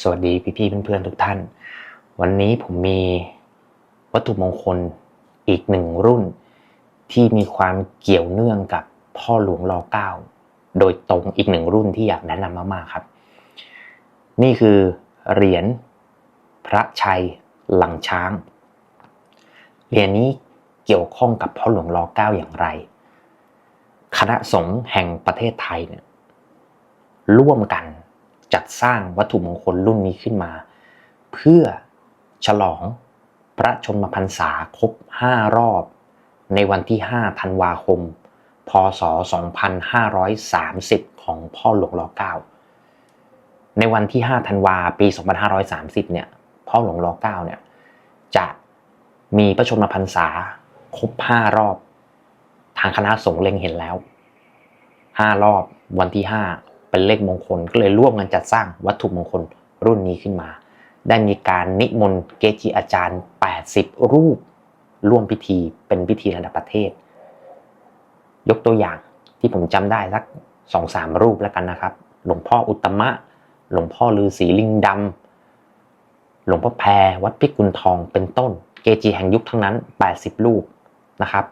สวัสดีพี่ๆเพื่อนๆทุกท่าน วันนี้ผมมีวัตถุมงคลอีกหนึ่งรุ่น ที่มีความเกี่ยวเนื่องกับพ่อหลวงรอเก้าโดยตรงอีกหนึ่งรุ่นที่อยากแนะนำมากๆครับ นี่คือเหรียญพระชัยหลังช้างเหรียญนี้เกี่ยวข้องกับพ่อหลวงรอเก้าอย่างไร คณะสงฆ์แห่งประเทศไทยเนี่ยร่วมกัน จัดสร้างวัตถุมงคลรุ่นนี้ขึ้นมา เพื่อฉลองพระชนมพรรษาครบ 5 รอบ ในวันที่ 5 ธันวาคม พศ 2530 ของพ่อหลวงรอเก้าในวันที่ 5 ธันวาปี 2530 เนี่ย พ่อหลวงรอเก้าเนี่ย จะมีพระชนมพรรษาครบ 5 รอบ ทางคณะสงฆ์เล็งเห็นแล้ว 5 รอบวันที่ 5 เป็นเลขมงคลก็เลยร่วมกันจัดสร้างวัตถุมงคลรุ่นนี้ขึ้นมา ได้มีการนิมนต์เกจิอาจารย์ 80 รูป ร่วมพิธีเป็นพิธีระดับประเทศ ยกตัวอย่างที่ผมจำได้สักสองสามรูปแล้วกันนะครับ หลวงพ่ออุตมะ หลวงพ่อลือศรีลิงดำหลวงพ่อแพรวัดพิกุลทองเป็นต้น เกจิแห่งยุคทั้งนั้น 80 รูปนะครับ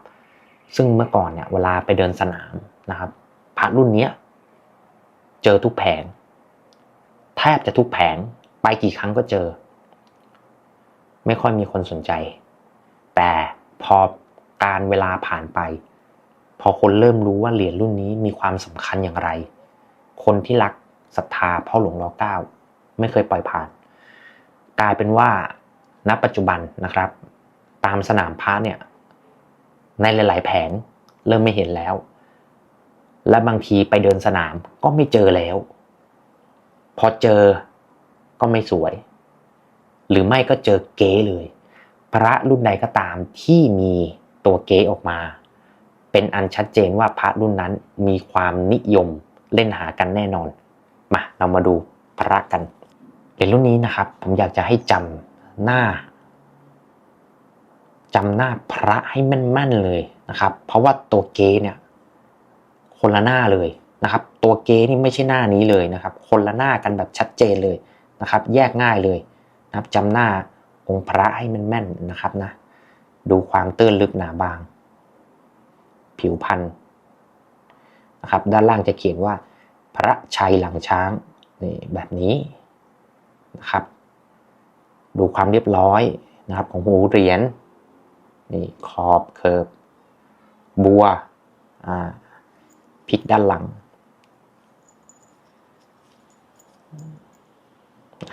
ซึ่งเมื่อก่อนเนี่ยเวลาไปเดินสนามนะครับพระรุ่นนี้ เจอทุกแผง แทบจะทุกแผง ไปกี่ครั้งก็เจอ ไม่ค่อยมีคนสนใจ แต่พอการเวลาผ่านไป พอคนเริ่มรู้ว่าเหรียญรุ่นนี้มีความสำคัญอย่างไร คนที่รักศรัทธาพ่อหลวงรอเก้าไม่เคยปล่อยผ่าน กลายเป็นว่าณปัจจุบันนะครับ ตามสนามพระเนี่ย ในหลาย ๆ แผงเริ่มไม่เห็นแล้ว และบางทีไปเดินสนามก็ไม่เจอแล้ว พอเจอก็ไม่สวย หรือไม่ก็เจอเก๊เลย พระรุ่นใดก็ตามที่มีตัวเก๊ออกมา เป็นอันชัดเจนว่าพระรุ่นนั้นมีความนิยมเล่นหากันแน่นอน มาเรามาดูพระกันในรุ่นนี้นะครับ ผมอยากจะให้จำหน้าจำหน้าพระให้แม่นๆเลยนะครับ เพราะว่าตัวเก๊เนี่ย คนละหน้าเลยนะครับ ตัวเกนี่ไม่ใช่หน้านี้เลยนะครับ คนละหน้ากันแบบชัดเจนเลยนะครับ แยกง่ายเลยนะครับจำหน้าองค์พระให้มันแม่นนะครับนะ ดูความตื้นลึกหนาบาง ผิวพันธุ์นะครับ ด้านล่างจะเขียนว่า พระชัยหลังช้างนี่แบบนี้นะครับ ดูความเรียบร้อยนะครับของหูเหรียญนี่ขอบเคิร์บบัวอ่า ลิกด้านหลัง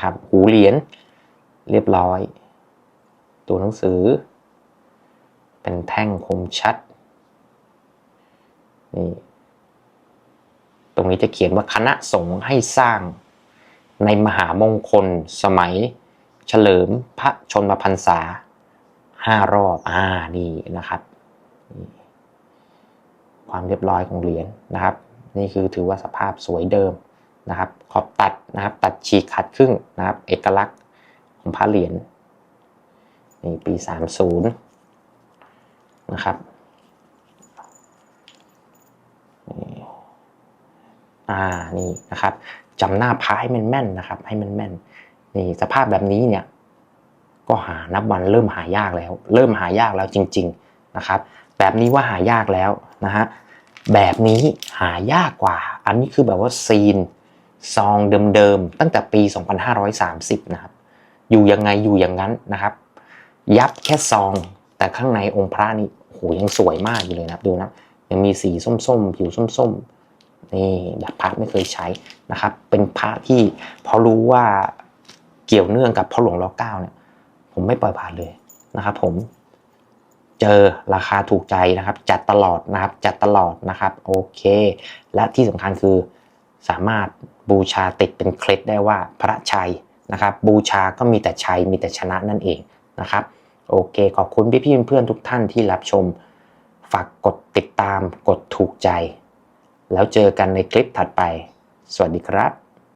ครับหูเหรียญเรียบร้อย ตัวหนังสือ เป็นแท่งคมชัดนี่ตรงนี้จะเขียนว่าคณะสงฆ์ให้สร้างในมหามงคลสมัยเฉลิมพระชนมพรรษาห้ารอบอ่านี่นะครับ ความเรียบร้อยของเหรียญนะครับ นี่คือถือว่าสภาพสวยเดิมนะครับ ขอบตัดนะครับ ตัดฉีกขาดครึ่งนะครับ เอกลักษณ์ของพระเหรียญนี่ปี 30 นะครับอ่านี่นะครับจำหน้าพระให้มันแม่นนะครับ ให้มันแม่นนี่สภาพแบบนี้เนี่ยก็หานับวันเริ่มหายากแล้ว เริ่มหายากแล้วจริง ๆนะครับ แบบนี้ว่าหายากแล้วนะฮะแบบนี้หายากกว่า อันนี้คือแบบว่าซีนซองเดิมๆตั้งแต่ปี 2530 นะครับ อยู่ยังไงอยู่อย่างนั้นนะครับ ยับแค่ซอง แต่ข้างในองค์พระนี่โหยังสวยมากอยู่เลยนะดูนะยังมีสีส้มๆ ผิวส้มๆ นี่แบบพระไม่เคยใช้นะครับ เป็นพระที่พอรู้ว่าเกี่ยวเนื่องกับพ่อหลวงรอเก้าเนี่ย ผมไม่ปล่อยผ่านเลยนะครับผม เจอราคาถูกใจนะครับ จัดตลอดนะครับ จัดตลอดนะครับโอเค และที่สำคัญคือสามารถบูชาติดเป็นเคล็ดได้ว่าพระชัยนะครับ บูชาก็มีแต่ชัยมีแต่ชนะนั่นเองนะครับ โอเค ขอบคุณพี่ๆเพื่อนๆทุกท่านที่รับชม ฝากกดติดตามกดถูกใจ แล้วเจอกันในคลิปถัดไป สวัสดีครับ